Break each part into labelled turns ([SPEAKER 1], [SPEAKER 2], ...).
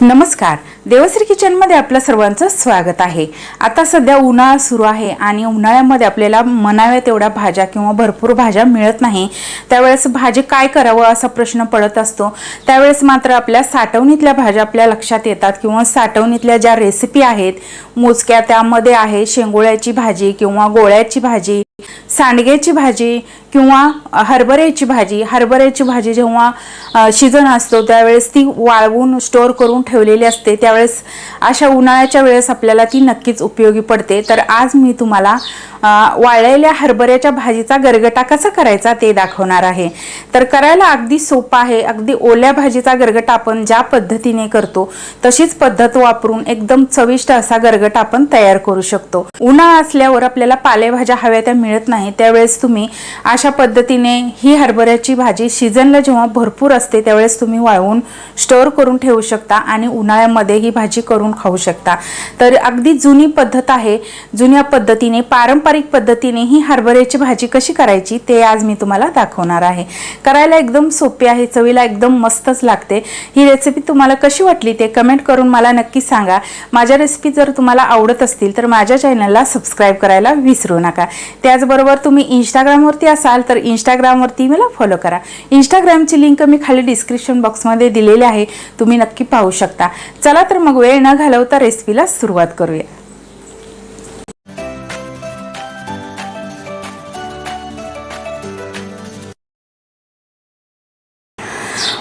[SPEAKER 1] नमस्कार. देवश्री किचनमध्ये आपलं सर्वांचं स्वागत आहे. आता सध्या उन्हाळा सुरू आहे आणि उन्हाळ्यामध्ये आपल्याला मनाव्या तेवढ्या भाज्या किंवा भरपूर भाज्या मिळत नाही. त्यावेळेस भाजी काय करावं असा प्रश्न पडत असतो. त्यावेळेस मात्र आपल्या साठवणीतल्या भाज्या आपल्या लक्षात येतात किंवा साठवणीतल्या ज्या रेसिपी आहेत मोजक्या त्यामध्ये आहे शेंगोळ्याची भाजी किंवा गोळ्याची भाजी सांडग्याची भाजी किंवा हरभऱ्याची भाजी हरभऱ्याची भाजी जेव्हा शिजन असतो त्यावेळेस ती वाळवून स्टोअर करून ठेवलेली असते. त्यावेळेस अशा उन्हाळ्याच्या वेळेस आपल्याला ती नक्कीच उपयोगी पडते. तर आज मी तुम्हाला वाळलेल्या हरभऱ्याच्या भाजीचा गरगटा कसा करायचा ते दाखवणार आहे. तर करायला अगदी सोपं आहे. अगदी ओल्या भाजीचा गरगटा आपण ज्या पद्धतीने करतो तशीच पद्धत वापरून एकदम चविष्ट असा गरगटा आपण तयार करू शकतो. उन्हाळा असल्यावर आपल्याला पालेभाज्या हव्या त्या मिळत नाही. त्यावेळेस तुम्ही अशा पद्धतीने ही हरभऱ्याची भाजी सीझनला जेव्हा भरपूर असते त्यावेळेस तुम्ही वाळवून स्टोअर करून ठेवू शकता आणि उन्हाळ्यामध्ये ही भाजी करून खाऊ शकता. तर अगदी जुनी पद्धत आहे. जुन्या पद्धतीने पारंपरिक पद्धतीने ही हरभऱ्याची भाजी कशी करायची ते आज मी तुम्हाला दाखवणार आहे. करायला एकदम सोपी आहे चवीला एकदम मस्तच लागते. ही रेसिपी तुम्हाला कशी वाटली ते कमेंट करून मला नक्की सांगा. माझ्या रेसिपी जर तुम्हाला आवडत असतील तर माझ्या चॅनलला सबस्क्राईब करायला विसरू नका. त्याचबरोबर तुम्ही इंस्टाग्रामवरती असाल तर इंस्टाग्रामवरती मला फॉलो करा. इंस्टाग्रामची लिंक मी खाली डिस्क्रिप्शन बॉक्समध्ये दिलेली आहे. तुम्ही नक्की पाहू शकता. चला तर मग वेळ न घालवता रेसिपीला सुरुवात करूया.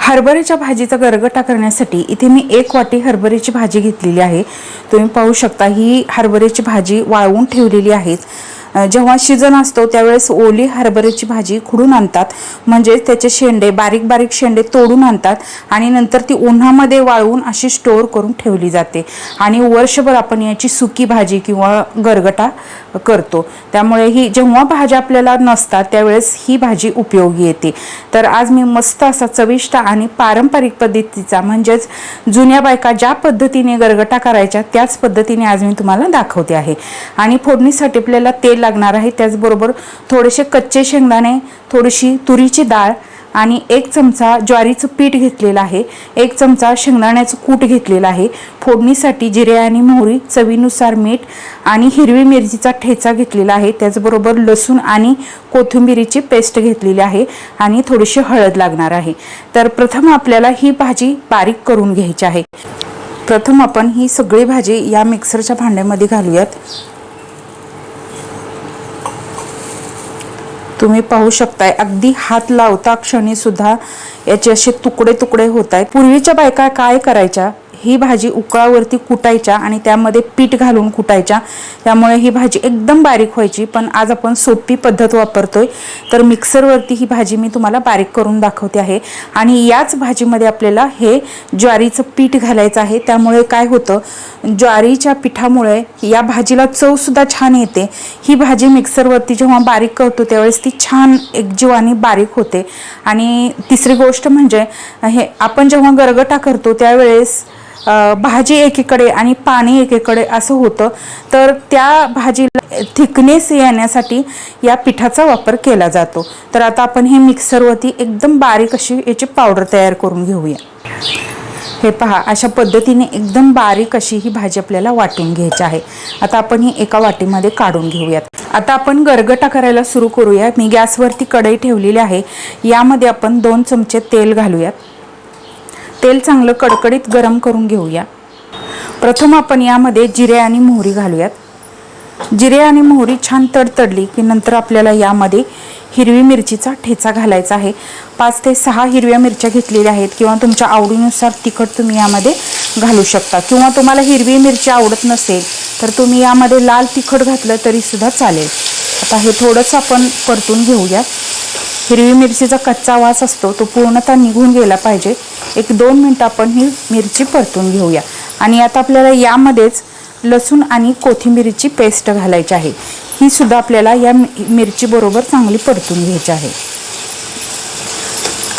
[SPEAKER 1] हरभऱ्याच्या भाजीचा गरगटा करण्यासाठी इथे मी एक वाटी हरभऱ्याची भाजी घेतलेली आहे. तुम्ही पाहू शकता ही हरभऱ्याची भाजी वाळवून ठेवलेली आहे जेव्हा सीझन असतो त्यावेळेस ओली हरभऱ्याची भाजी खुडून आणतात. म्हणजे त्याचे शेंडे बारीक बारीक शेंडे तोडून आणतात आणि नंतर ती उन्हामध्ये वाळवून अशी स्टोअर करून ठेवली जाते. आणि वर्षभर आपण याची सुकी भाजी किंवा गरगटा करतो. त्यामुळे ही जेव्हा भाज्या आपल्याला नसतात त्यावेळेस ही भाजी उपयोगी येते. तर आज मी मस्त असा चविष्ट आणि पारंपरिक पद्धतीचा म्हणजेच जुन्या बायका ज्या पद्धतीने गरगटा करायच्या त्याच पद्धतीने आज मी तुम्हाला दाखवते आहे. आणि फोडणीसाठी आपल्याला तेल लागणार आहे. त्याचबरोबर थोडेसे कच्चे शेंगदाणे थोडीशी तुरीची डाळ आणि एक चमचा ज्वारीचं पीठ घेतलेलं आहे. एक चमचा शेंगदाण्याचं कूट घेतलेलं आहे. फोडणीसाठी जिरे आणि मोहरी चवीनुसार मीठ आणि हिरवी मिरचीचा ठेचा घेतलेला आहे. त्याचबरोबर लसूण आणि कोथिंबिरीची पेस्ट घेतलेली आहे आणि थोडीशी हळद लागणार आहे. तर प्रथम आपल्याला ही भाजी बारीक करून घ्यायची आहे. प्रथम आपण ही सगळी भाजी या मिक्सरच्या भांड्यामध्ये घालूयात. तुम्ही पाहू शकताय. अगदी हात लावता क्षणी सुद्धा याचे असे तुकडे तुकडे होत आहेत. पूर्वीच्या बायका काय करायच्या? ही भाजी उकळावरती कुटायच्या आणि त्यामध्ये पीठ घालून कुटायच्या. त्यामुळे ही भाजी एकदम बारीक व्हायची पण आज आपण सोपी पद्धत वापरतोय. तर मिक्सरवरती ही भाजी मी तुम्हाला बारीक करून दाखवते आहे. आणि याच भाजीमध्ये आपल्याला हे ज्वारीचं पीठ घालायचं आहे. त्यामुळे काय होतं ज्वारीच्या पिठामुळे या भाजीला चवसुद्धा छान येते. ही भाजी मिक्सरवरती जेव्हा बारीक करतो त्यावेळेस ती छान एकजीवानी बारीक होते. आणि तिसरी गोष्ट म्हणजे हे आपण जेव्हा गरगटा करतो त्यावेळेस भाजी एकीकडे आणि पाणी एकीकडे असं होतं. तर त्या भाजीला थिकनेस येण्यासाठी या पिठाचा वापर केला जातो. तर आता आपण हे मिक्सरवरती एकदम बारीक अशी याची पावडर तयार करून घेऊया. हे पहा अशा पद्धतीने एकदम बारीक अशी ही भाजी आपल्याला वाटून घ्यायची आहे. आता आपण ही एका वाटीमध्ये काढून घेऊयात. आता आपण गरगटा करायला सुरू करूया. मी गॅसवरती कढई ठेवलेली आहे. यामध्ये आपण दोन चमचे तेल घालूयात. तेल चांगलं कडकडीत गरम करून घेऊया. प्रथम आपण यामध्ये जिरे आणि मोहरी घालूयात. जिरे आणि मोहरी छान तडतडली की नंतर आपल्याला यामध्ये हिरवी मिरचीचा ठेचा घालायचा आहे. पाच ते सहा हिरव्या मिरच्या घेतलेल्या आहेत किंवा तुमच्या आवडीनुसार तिखट तुम्ही यामध्ये घालू शकता. किंवा तुम्हाला हिरवी मिरची आवडत नसेल तर तुम्ही यामध्ये लाल तिखट घातलं तरीसुद्धा चालेल. आता हे थोडंसं आपण परतून घेऊयात. हिरवी मिरचीचा कच्चा वास असतो तो पूर्णतः निघून गेला पाहिजे. एक दोन मिनटं आपण ही मिरची परतून घेऊया. आणि आता आपल्याला यामध्येच लसूण आणि कोथिंबिरीची पेस्ट घालायची आहे. ही सुद्धा आपल्याला या मि- मिरचीबरोबर चांगली परतून घ्यायची आहे.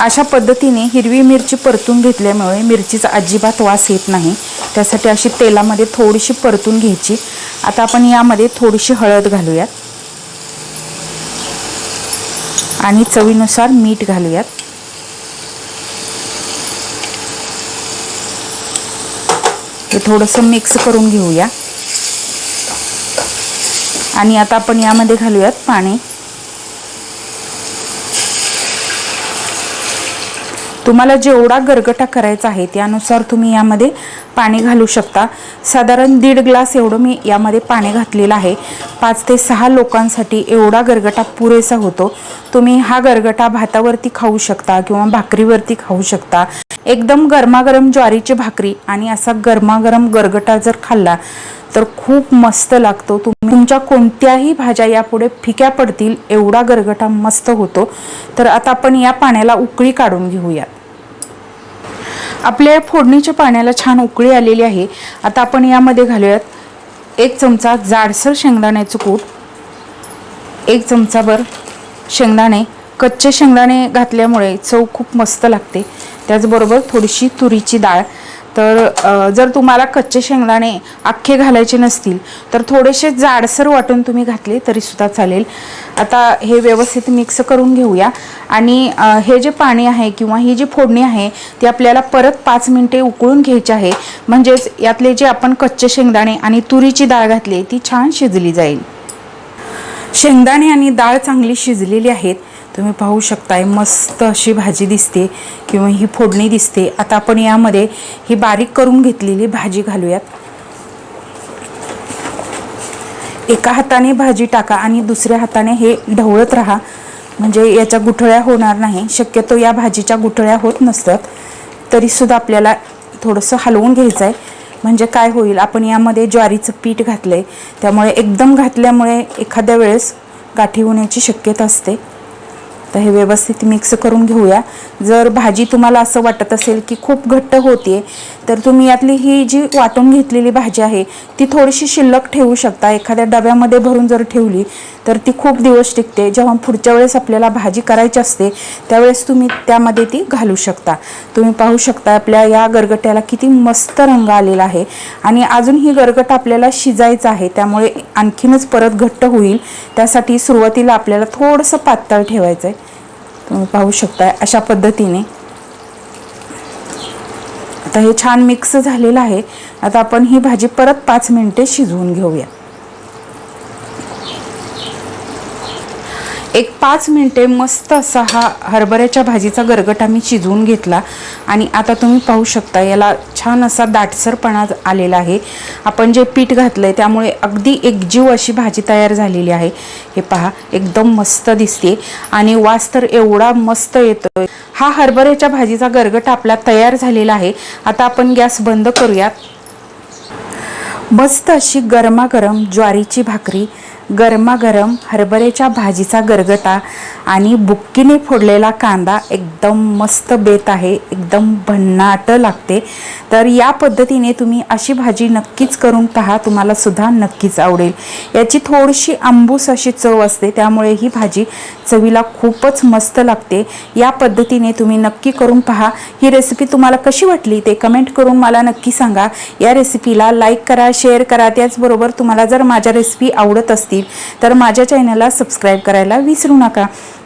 [SPEAKER 1] अशा पद्धतीने हिरवी मिरची परतून घेतल्यामुळे मिरचीचा अजिबात वास येत नाही. त्यासाठी अशी तेलामध्ये थोडीशी परतून घ्यायची. आता आपण यामध्ये थोडीशी हळद घालूयात. आणि चवीनुसार मीठ घालूयात. हे थोडंसं मिक्स करून घेऊया. आणि आता आपण यामध्ये घालूयात पाणी. तुम्हाला जेवढा गरगटा करायचा आहे त्यानुसार तुम्ही यामध्ये पाणी घालू शकता. साधारण दीड ग्लास एवढं मी यामध्ये पाणी घातलेलं आहे. पाच ते सहा लोकांसाठी एवढा गरगटा पुरेसा होतो. तुम्ही हा गरगटा भातावरती खाऊ शकता किंवा भाकरीवरती खाऊ शकता. एकदम गरमागरम ज्वारीची भाकरी आणि असा गरमागरम गरगटा जर खाल्ला तर खूप मस्त लागतो. तुम्ही तुमच्या कोणत्याही भाज्या यापुढे फिक्या पडतील एवढा गरगटा मस्त होतो. तर आता आपण या पाण्याला उकळी काढून घेऊया आपल्या फोडणीच्या पाण्याला छान उकळी आलेली आहे. आता आपण यामध्ये घालूयात एक चमचा जाडसर शेंगदाण्याचं कूट एक चमचाभर शेंगदाणे. कच्चे शेंगदाणे घातल्यामुळे चव खूप मस्त लागते. त्याचबरोबर थोडीशी तुरीची डाळ. तर जर तुम्हाला कच्चे शेंगदाणे अख्खे घालायचे नसतील तर थोडेसे जाडसर वाटून तुम्ही घातले तरीसुद्धा चालेल. आता हे व्यवस्थित मिक्स करून घेऊया. आणि हे जे पाणी आहे किंवा ही जी फोडणी आहे ती आपल्याला परत पाच मिनटे उकळून घ्यायची आहे. म्हणजेच यातले जे आपण कच्चे शेंगदाणे आणि तुरीची डाळ घातली ती छान शिजली जाईल. शेंगदाणे आणि डाळ चांगली शिजलेली आहेत. तुम्ही पाहू शकताय मस्त अशी भाजी दिसते किंवा ही फोडणी दिसते. आता आपण यामध्ये ही बारीक करून घेतलेली भाजी घालूयात. एका हाताने भाजी टाका आणि दुसऱ्या हाताने हे ढवळत राहा. म्हणजे याच्या गुठळ्या होणार नाही. शक्यतो या भाजीच्या गुठळ्या होत नसतात. तरीसुद्धा आपल्याला थोडंसं हलवून घ्यायचं आहे म्हणजे काय होईल आपण यामध्ये ज्वारीचं पीठ घातलं आहे त्यामुळे एकदम घातल्यामुळे एखाद्या वेळेस गाठी होण्याची शक्यता असते. तर हे व्यवस्थित मिक्स करून घेऊया. जर भाजी तुम्हाला असं वाटत असेल की खूप घट्ट होते तर तुम्ही यातली ही जी वाटून घेतलेली भाजी आहे ती थोडीशी शिल्लक ठेवू शकता. एखाद्या डब्यामध्ये भरून जर ठेवली तर ती खूप दिवस टिकते. जेव्हा पुढच्या वेळेस आपल्याला भाजी करायची असते त्यावेळेस तुम्ही त्यामध्ये ती घालू शकता. तुम्ही पाहू शकता आपल्या या गरगट्याला किती मस्त रंग आलेला आहे. आणि अजून ही गरगट आपल्याला शिजायचं आहे त्यामुळे आणखीनच परत घट्ट होईल. त्यासाठी सुरुवातीला आपल्याला थोडंसं पातळ ठेवायचं आहे तुम्ही पाहू शकता अशा पद्धतीने. आता हे छान मिक्स झालेलं आहे. आता आपण ही भाजी परत पाच मिनिटे शिजवून घेऊया. एक पाच मिनिटे मस्त असा हा हरभऱ्याच्या भाजीचा गरगट आम्ही शिजवून घेतला. आणि आता तुम्ही पाहू शकता याला छान असा दाटसरपणा आलेला आहे. आपण जे पीठ घातलं आहे त्यामुळे अगदी एकजीव अशी भाजी तयार झालेली आहे. हे पहा एकदम मस्त दिसते. आणि वास तर एवढा मस्त येतोय. हा हरभऱ्याच्या भाजीचा गरगट आपला तयार झालेला आहे. आता आपण गॅस बंद करूयात. मस्त अशी गरमागरम ज्वारीची भाकरी गरमागरम हरभऱ्याच्या भाजीचा गरगटा आणि बुक्कीने फोडलेला कांदा एकदम मस्त बेत आहे एकदम भन्नाट लागते. तर या पद्धतीने तुम्ही अशी भाजी नक्कीच करून पहा तुम्हाला सुद्धा नक्कीच आवडेल. याची थोडीशी आंबूस अशी चव असते त्यामुळे ही भाजी चवीला खूपच मस्त लागते. या पद्धतीने तुम्ही नक्की करून पहा. ही रेसिपी तुम्हाला कशी वाटली ते कमेंट करून मला नक्की सांगा. या रेसिपीला लाईक करा शेअर करा त्याचबरोबर तुम्हाला जर माझ्या रेसिपी आवडत असतील तर माझ्या चॅनलला सबस्क्राईब करायला विसरू नका.